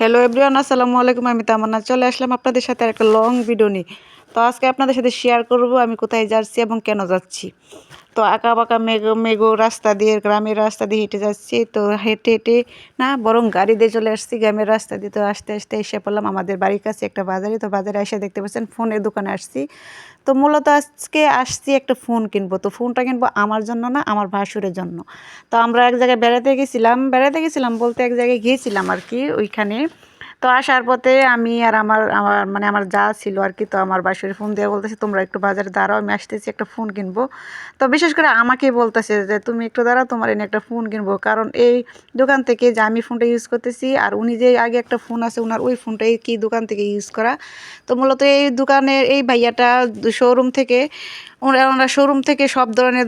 Hello everyone আসসালামু আলাইকুম আমি তামান্না। চলে আসলাম আপনাদের সাথে একটা লং ভিডিও নিয়ে। তো আজকে আপনাদের সাথে শেয়ার করব আমি কোথায় যাচ্ছি এবং কেন যাচ্ছি। তো আঁকা বাঁকা মেঘো মেঘো রাস্তা দিয়ে, গ্রামের রাস্তা দিয়ে হেঁটে যাচ্ছি। তো হেঁটে হেঁটে না বরং গাড়ি দিয়ে চলে আসছি, গ্রামের রাস্তা দিয়ে। তো আস্তে আস্তে এসে পড়লাম আমাদের বাড়ির কাছে একটা বাজারে। তো বাজারে এসে দেখতে পাচ্ছেন ফোনের দোকানে আসছি। তো মূলত আজকে আসছি একটা ফোন কিনবো। তো ফোনটা কিনবো আমার জন্য না, আমার ভাসুরের জন্য। তো আমরা এক জায়গায় বেড়াতে গেছিলাম। বেড়াতে গেছিলাম বলতে এক জায়গায় গিয়েছিলাম আর কি, ওইখানে। তো আসার পথে আমি আর আমার আমার মানে আমার যা ছিল আর কি, তো আমার বাসুরি ফোন দিয়ে বলতেছে, তোমরা একটু বাজারে দাঁড়াও, আমি আসতেছি, একটা ফোন কিনবো। তো বিশেষ করে আমাকেই বলতেছে যে, তুমি একটু দাঁড়াও, তোমার এনে একটা ফোন কিনবো। কারণ এই দোকান থেকে যে আমি ফোনটা ইউজ করতেছি, আর উনি যে আগে একটা ফোন আছে ওনার ওই ফোনটাই কি দোকান থেকে ইউজ করা। তো মূলত এই দোকানের, এই ভাইয়াটা শোরুম থেকে ওরা ওনারা শোরুম থেকে সব ধরনের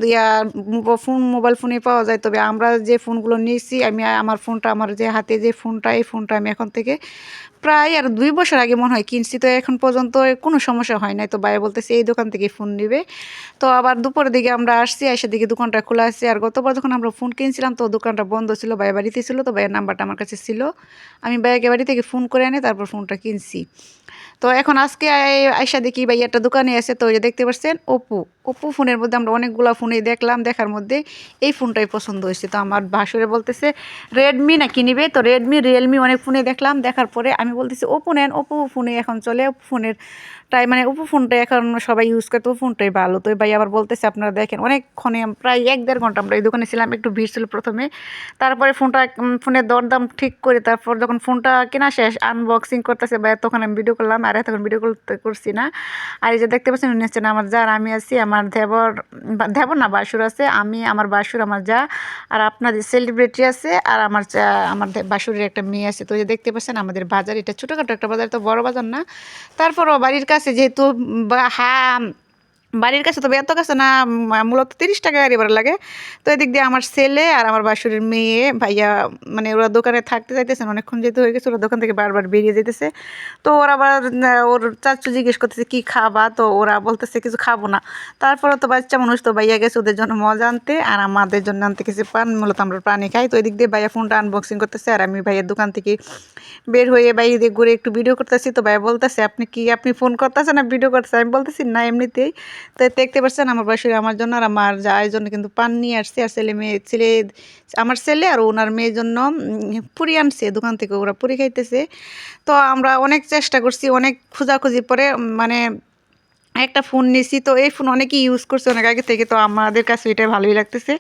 ফোন মোবাইল ফোনে পাওয়া যায়। তবে আমরা যে ফোনগুলো নিয়েছি, আমি, আমার ফোনটা আমার যে হাতে যে ফোনটা এই ফোনটা আমি এখন থেকে প্রায় আর দুই বছর আগে মনে হয় কিনছি, তো এখন পর্যন্ত কোনো সমস্যা হয় নাই। তো ভাই বলতেছে, এই দোকান থেকে ফোন নিবে। তো আবার দুপুরের দিকে আমরা আসছি এসে দিকে দোকানটা খোলা আছে। আর গতবার যখন আমরা ফোন কিনছিলাম, তো দোকানটা বন্ধ ছিল ভাই বাড়িতে ছিল, তো ভাইয়ের নাম্বারটা আমার কাছে ছিল। আমি ভাইয়াকে বাড়ি থেকে ফোন করে এনে তারপর ফোনটা কিনছি। তো এখন আজকে আইসা দেখি ভাই একটা দোকানে আছে, তো যে দেখতে পাচ্ছেন ওপো ওপো ফোনের মধ্যে আমরা অনেকগুলো ফোনে দেখলাম, দেখার মধ্যে এই ফোনটাই পছন্দ হয়েছে। তো আমার ভাসুরে বলতেছে রেডমি না কিনিবে তো রেডমি রিয়েলমি অনেক ফোনে দেখলাম, দেখার পরে আমি বলতেছি, ওপো নেন, ওপো ফোনে এখন চলে, ওপো ফোনের তাই মানে ওপো ফোনটা এখন সবাই ইউজ করে তো ফোনটাই ভালো। তো ভাই আবার বলতেছে, আপনারা দেখেন, অনেকক্ষণে প্রায় এক দেড় ঘণ্টা আমরা এই দোকানে ছিলাম, একটু ভিড় ছিল প্রথমে। তারপরে ফোনটা ফোনের দরদাম ঠিক করে তারপর যখন ফোনটা কেনা শেষ আনবক্সিং করতেছে, ভাই তখন আমি ভিডিও করলাম, আর তখন ভিডিও করতে করছি না। আর এই যে দেখতে পাচ্ছেন, উনি হচ্ছেন আমার যার আমি আছি, আমার দেবর দেবর না, বাসুর আছে, আমি, আমার বাসুর, আমার যা, আর আপনাদের সেলিব্রিটি আছে, আর আমার আমার বাসুরের একটা মেয়ে আছে। তো যে দেখতে পাচ্ছেন, আমাদের বাজার এটা ছোটোখাটো একটা বাজার তো বড় বাজার না। তারপরও বাড়ির কাছে যেহেতু হ্যাঁ বাড়ির কাছে তবে এত কাছে না মূলত তিরিশ টাকা গাড়ি ভাড়া লাগে। তো এদিক দিয়ে আমার ছেলে আর আমার বাসুরের মেয়ে ভাইয়া মানে ওরা দোকানে থাকতে চাইতেছেন অনেকক্ষণ যেতে হয়ে গেছে, ওরা দোকান থেকে বারবার বেরিয়ে যেতেছে তো ওরা আবার ওর চাচু জিজ্ঞেস করতেছে, কী খাবা? তো ওরা বলতেছে, কিছু খাব না। তারপরে তো বাচ্চা মানুষ, তো ভাইয়া গেছে ওদের জন্য মজা আনতে, আর আমাদের জন্য আনতে কিছু পান, মূলত আমরা প্রাণী খাই। তো এদিক দিয়ে ভাইয়া ফোনটা আনবক্সিং করতেছে, আর আমি ভাইয়ের দোকান থেকে বের হয়ে বাইরে দিয়ে ঘুরে একটু ভিডিও করতেছি। তো ভাইয়া বলতেছে, আপনি কি, আপনি ফোন করতেছেন না ভিডিও করতেছে আমি বলতেছি, না, এমনিতেই। তো দেখতে পাচ্ছেন আমার বাসুরি আমার জন্য আর আমার যার জন্য কিন্তু পান নিয়ে আসছে, আর ছেলে মেয়ে, ছেলে, আমার ছেলে আর ওনার মেয়ের জন্য পুরি আনছে, দোকান থেকে ওরা পুরি খাইতেছে। তো আমরা অনেক চেষ্টা করছি, অনেক খোঁজাখুঁজি পরে মানে একটা ফোন নিছি তো এই ফোন অনেকেই ইউজ করছে, অনেক আগে থেকে, তো আমাদের কাছে এটাই ভালোই লাগতেছে।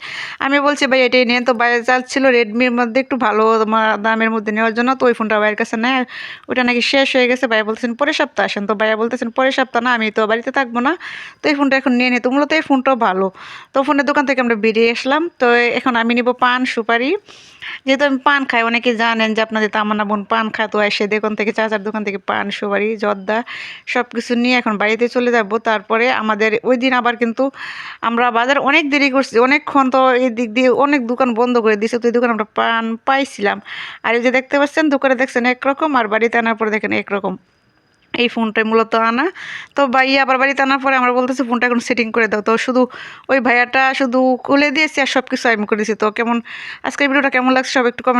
আমি বলছি, ভাই এটাই নেন তো বাইরে ছিল রেডমির মধ্যে একটু ভালো তোমার দামের মধ্যে নেওয়ার জন্য, তো ওই ফোনটা ভাইয়ের কাছে নেয়। ওটা নাকি শেষ হয়ে গেছে। ভাইয়া বলতেছেন, পরের সপ্তাহ আসেন। তো ভাইয়া বলতেছেন, পরের সপ্তাহ না, আমি তো বাড়িতে থাকব না। তো এই ফোনটা এখন নিয়ে নিই তো মূলত এই ফোনটাও ভালো। তো ফোনের দোকান থেকে আমরা বেরিয়ে আসলাম। তো এখন আমি নিব পান, সুপারি। যেহেতু আমি পান খাই অনেকে জানেন যে আপনাদের তামান্না বোন পান খাতো এসে দোকান থেকে, চাচার দোকান থেকে পান, সুপারি, জর্দা সব কিছু নিয়ে এখন বাড়িতে চলে যাব। তারপরে আমাদের ওই দিন আবার কিন্তু আমরা বাজার অনেক দেরি করছি, অনেকক্ষণ তো এই দিক দিয়ে অনেক দোকান বন্ধ করে দিয়েছে, তো এই দোকান আমরা পান, পাইছিলাম। আর এই যে দেখতে পাচ্ছেন, দোকানে দেখছেন একরকম, আর বাড়িতে আনার পরে দেখেন একরকম। এই ফোনটাই মূলত আনা। তো ভাই আবার বাড়িতে আনার পরে আমরা বলতেছি, ফোনটা এখন সেটিং করে দাও। তো শুধু ওই ভাইয়াটা শুধু খুলে দিয়েছি, আর সব কিছু আমি করে দিয়েছি। তো কেমন, আজকের ভিডিওটা কেমন লাগছে সব একটু কমেন্ট